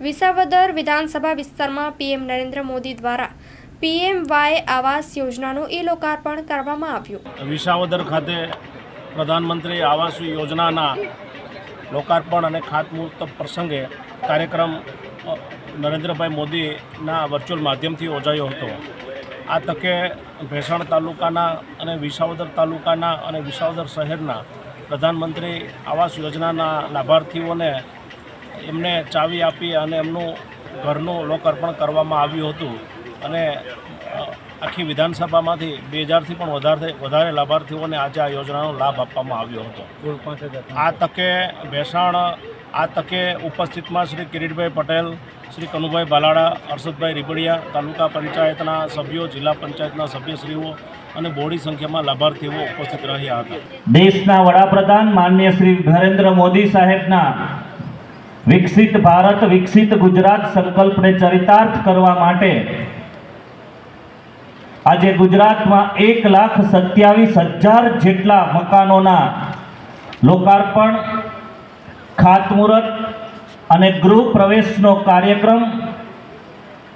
વિસાવદર વિધાનસભા વિસ્તારમાં પીએમ નરેન્દ્ર મોદી દ્વારા પીએમ વાય આવાસ યોજનાનું ઈ લોકાર્પણ કરવામાં આવ્યું. વિસાવદર ખાતે પ્રધાનમંત્રી આવાસ યોજનાના લોકાર્પણ અને ખાતમુહૂર્ત પ્રસંગે કાર્યક્રમ નરેન્દ્રભાઈ મોદીના વર્ચ્યુઅલ માધ્યમથી યોજાયો હતો. આ તકે ભેસાણ તાલુકાના અને વિસાવદર તાલુકાના અને વિસાવદર શહેરના પ્રધાનમંત્રી આવાસ યોજનાના લાભાર્થીઓને એમને ચાવી આપી અને એમનું ઘરનું લોકાર્પણ કરવામાં આવ્યું હતું. અને આખી વિધાનસભામાંથી બે હજારથી પણ વધારે વધારે લાભાર્થીઓને આજે આ યોજનાનો લાભ આપવામાં આવ્યો હતો. આ તકે ભેસાણ આ તકે ઉપસ્થિતમાં શ્રી કિરીટભાઈ પટેલ શ્રી કનુભાઈ બાલાડા હર્ષદભાઈ રીબડિયા તાલુકા પંચાયતના સભ્યો જિલ્લા પંચાયતના સભ્યશ્રીઓ અને બોડી સંખ્યામાં લાભાર્થીઓ ઉપસ્થિત રહ્યા હતા. દેશના વડાપ્રધાન માન્ય શ્રી નરેન્દ્ર મોદી સાહેબના વિકસિત ભારત, વિકસિત ગુજરાત સંકલ્પને ચરિતાર્થ કરવા માટે આજે ગુજરાતમાં એક લાખ સત્યાવીસ હજાર જેટલા મકાનોના લોકાર્પણ, ખાતમુહૂર્ત અને ગૃહ પ્રવેશનો કાર્યક્રમ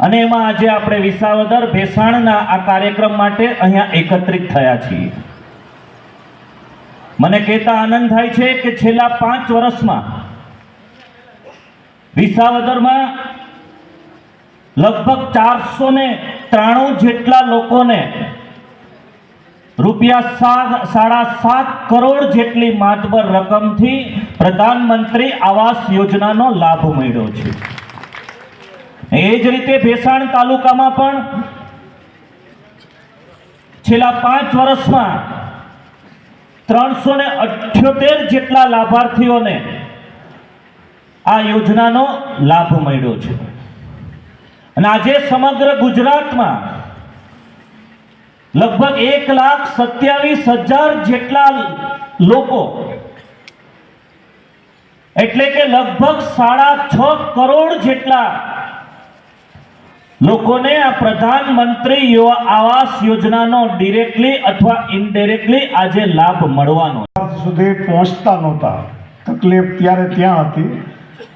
અને એમાં આજે આપણે વિસાવદર ભેસાણના આ કાર્યક્રમ માટે અહીંયા એકત્રિત થયા છીએ. મને કહેતા આનંદ થાય છે કે છેલ્લા પાંચ વર્ષમાં વિસાવદરમાં લગભગ ચારસો ને ત્રાણું જેટલા લોકોને રૂપિયા સા- સાડા સાત કરોડ જેટલી માતબર રકમથી પ્રધાનમંત્રી આવાસ યોજનાનો લાભ મળ્યો છે. એ જ રીતે ભેસાણ તાલુકામાં પણ છેલ્લા પાંચ વર્ષમાં ત્રણસો ને અઠ્યોતેર જેટલા લાભાર્થીઓને આ યોજનાનો લાભ મળ્યો છે. અને આજે સમગ્ર ગુજરાતમાં લગભગ એક લાખ સત્યાવીસ હજાર જેટલા લોકો, એટલે કે લગભગ સાડા છ કરોડ જેટલા લોકોને આ પ્રધાનમંત્રી આવાસ યોજનાનો ડિરેક્ટલી અથવા ઇનડિરેક્ટલી આજે લાભ મળવાનો સુધી પહોંચતા નહોતા. તકલીફ ત્યારે ત્યાં હતી.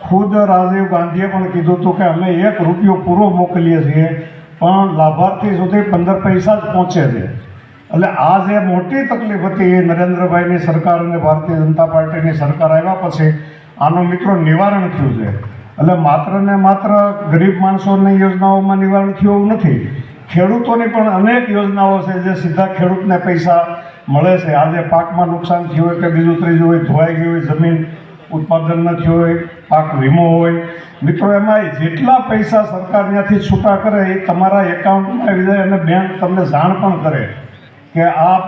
ખુદ રાજીવ ગાંધીએ પણ કીધું હતું કે અમે એક રૂપિયો પૂરો મોકલીએ છીએ, પણ લાભાર્થી સુધી પંદર પૈસા જ પહોંચે છે. એટલે આ જે મોટી તકલીફ હતી એ નરેન્દ્રભાઈની સરકાર અને ભારતીય જનતા પાર્ટીની સરકાર આવ્યા પછી આનું મિત્રો નિવારણ થયું છે. એટલે માત્ર ને માત્ર ગરીબ માણસોની યોજનાઓમાં નિવારણ થયું એવું નથી. ખેડૂતોની પણ અનેક યોજનાઓ છે જે સીધા ખેડૂતને પૈસા મળે છે. આજે પાકમાં નુકસાન થયું હોય કે બીજું ત્રીજું હોય, ધોવાઈ ગઈ હોય જમીન ઉત્પાદન નથી હોય, પાક વીમો હોય. મિત્રો, એમાં જેટલા પૈસા સરકાર ત્યાંથી છૂટા કરે એ તમારા એકાઉન્ટમાં આવી જાય અને બેંક તમને જાણ પણ કરે કે આ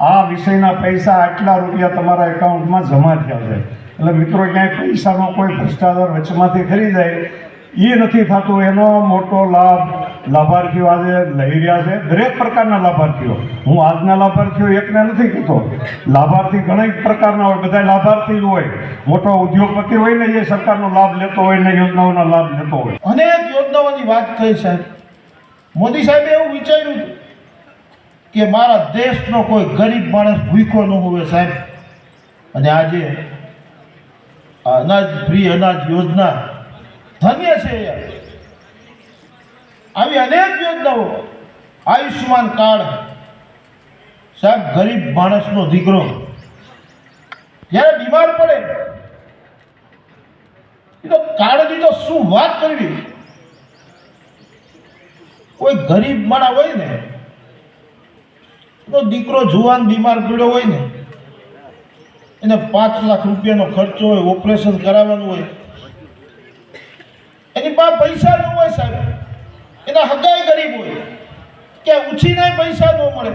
આ વિષયના પૈસા આટલા રૂપિયા તમારા એકાઉન્ટમાં જમા થયા છે. એટલે મિત્રો, ક્યાંય પૈસાનો કોઈ ભ્રષ્ટાચાર વચમાંથી ખરી જાય, એ નથી થતું. એનો મોટો લાભ લાભાર્થીઓ આજે લઈ રહ્યા છે. દરેક પ્રકારના લાભાર્થીઓ. હું આજના લાભાર્થીઓ એકને નથી કહેતો. લાભાર્થી ઘણા પ્રકારના હોય. બધા લાભાર્થી જ હોય. મોટો ઉદ્યોગપતિ હોય ને એ સરકારનો લાભ લેતો હોય ને યોજનાઓનો લાભ લેતો હોય. અનેક યોજનાઓની વાત થઈ સાહેબ. મોદી સાહેબે એવું વિચાર્યું કે મારા દેશનો કોઈ ગરીબ માણસ ભૂખ્યો ન હોય સાહેબ. અને આજે અનાજ, ફ્રી અનાજ યોજના ધન્ય છે યાર. આવી અનેક યોજનાઓ. આયુષ્યમાન કાર્ડ. સાહેબ, ગરીબ માણસનો દીકરો. જ્યારે બીમાર પડે. એ તો કાર્ડની તો શું વાત કરવી? કોઈ ગરીબ માણા હોય ને, તો દીકરો જુવાન બીમાર પડ્યો હોય ને, એને પાંચ લાખ રૂપિયાનો ખર્ચો હોય, ઓપરેશન કરાવવાનું હોય. એની પાસે પૈસા ન હોય સાહેબ. એના હગાઈ ગરીબ હોય. કે ઉછીને પૈસા ન મળે.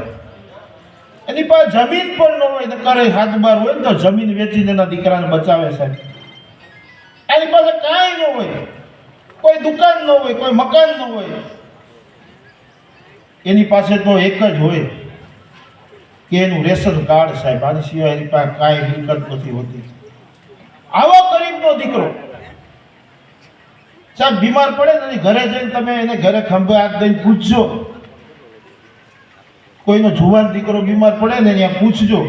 એની પાસે જમીન પણ ન હોય ને કરે હાથ બાર હોય ને તો જમીન વેચીને એના દીકરાને બચાવે સાહેબ એની પાસે કાંઈ ન હોય. કોઈ દુકાન ન હોય, કોઈ મકાન ન હોય. એની પાસે તો એક જ હોય કે એનું રેશન કાર્ડ સાહેબ, આની સિવાય એની પાસે કાંઈ મિલકત નથી હોતી. આવો ગરીબનો દીકરો સાહેબ બીમાર પડે ને ઘરે જઈને તમે એને ઘરે ખંભે હાથ દઈને પૂછજો કોઈનો જુવાન દીકરો બીમાર પડે ને ત્યાં પૂછજો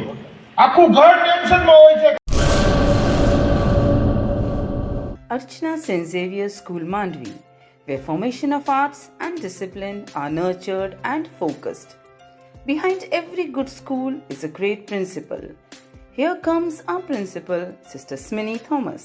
આખું ઘર ટેન્શનમાં હોય છે Archana St. Xavier's School Mandvi, where formation of arts and discipline are nurtured and focused. Behind every good school is a great principal. Here comes our principal, Sister Sminny Thomas.